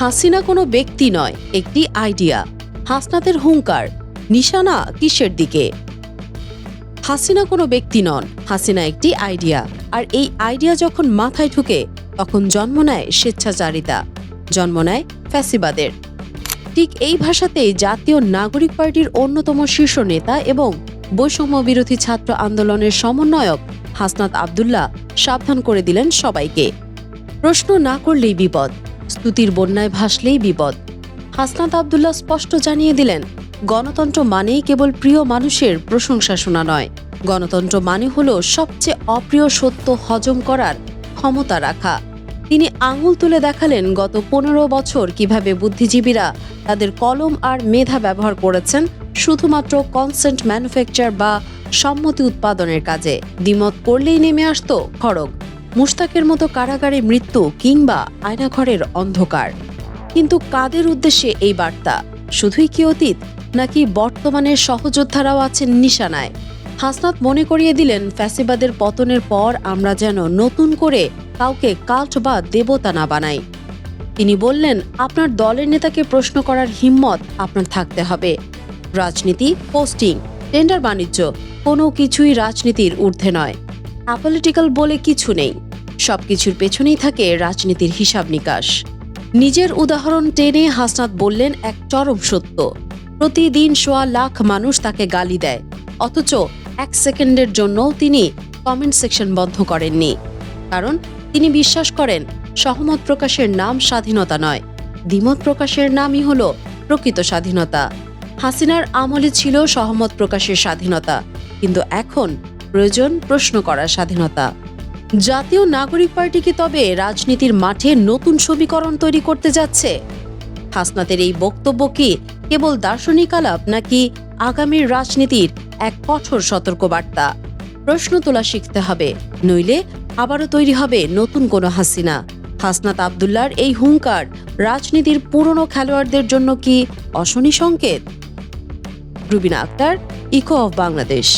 হাসিনা কোনো ব্যক্তি নয়, একটি আইডিয়া হাসনাতের হুঙ্কার, নিশানা কিসের দিকে? হাসিনা কোনো ব্যক্তি নন, হাসিনা একটি আইডিয়া আর এই আইডিয়া যখন মাথায় ঢুকে, তখন জন্ম নেয় স্বেচ্ছাচারিতা, জন্ম নেয় ফ্যাসিবাদের। ঠিক এই ভাষাতেই জাতীয় নাগরিক পার্টির অন্যতম শীর্ষ নেতা এবং বৈষম্য বিরোধী ছাত্র আন্দোলনের সমন্বয়ক হাসনাত আবদুল্লাহ সাবধান করে দিলেন সবাইকে। প্রশ্ন না করলেই বিপদ। স্তুতির বন্যায় ভাসলেই বিপদ। হাসনাত আবদুল্লাহ স্পষ্ট জানিয়ে দিলেন, গণতন্ত্র মানেই কেবল প্রিয় মানুষের প্রশংসা শোনা নয়। গণতন্ত্র মানে হল সবচেয়ে অপ্রিয় সত্য হজম করার ক্ষমতা রাখা। তিনি আঙুল তুলে দেখালেন গত পনেরো বছর কীভাবে বুদ্ধিজীবীরা তাদের কলম আর মেধা ব্যবহার করেছেন শুধুমাত্র কনসেন্ট ম্যানুফ্যাকচার বা সম্মতি উৎপাদনের কাজে। দ্বিমত করলেই নেমে আসতো খড়গ। মুশতাকের মতো কারাগারে মৃত্যু কিংবা আয়নাঘরের অন্ধকার। কিন্তু কাদের উদ্দেশ্যে এই বার্তা? শুধুই কি অতীত, নাকি বর্তমানের সহযোদ্ধারাও আছেন নিশানায়? হাসনাত মনে করিয়ে দিলেন, ফ্যাসিবাদের পতনের পর আমরা যেন নতুন করে কাউকে কাল্ট বা দেবতা না বানাই। তিনি বললেন, আপনার দলের নেতাকে প্রশ্ন করার হিম্মত আপনার থাকতে হবে। রাজনীতি, পোস্টিং, টেন্ডার বাণিজ্য, কোনো কিছুই রাজনীতির ঊর্ধ্বে নয়। অ্যাপলিটিক্যাল বলে কিছু নেই। সবকিছুর পেছনেই থাকে রাজনীতির হিসাব নিকাশ। নিজের উদাহরণ টেনে হাসনাত বললেন এক চরম সত্য। প্রতিদিন সোয়া লাখ মানুষ তাকে গালি দেয়। অথচ এক সেকেন্ডের জন্যও তিনি কমেন্ট সেকশন বন্ধ করেননি। কারণ তিনি বিশ্বাস করেন, সহমত প্রকাশের নাম স্বাধীনতা নয়। দ্বিমত প্রকাশের নামই হল প্রকৃত স্বাধীনতা। হাসিনার আমলে ছিল সহমত প্রকাশের স্বাধীনতা। কিন্তু এখন প্রয়োজন প্রশ্ন করার স্বাধীনতা। জাতীয় নাগরিক পার্টি কি তবে রাজনীতির মাঠে নতুন সমীকরণ তৈরি করতে যাচ্ছে? হাসনাতের এই বক্তব্য কি কেবল দার্শনিক আলাপ নাকি আগামীর রাজনীতির এক কঠোর সতর্কবার্তা? প্রশ্ন তোলা শিখতে হবে, নইলে আবারও তৈরি হবে নতুন কোনো হাসিনা। হাসনাত আবদুল্লার এই হুঙ্কার রাজনীতির পুরনো খেলোয়াড়দের জন্য কি অশনি সংকেত? Rubina Akter echo of Bangladesh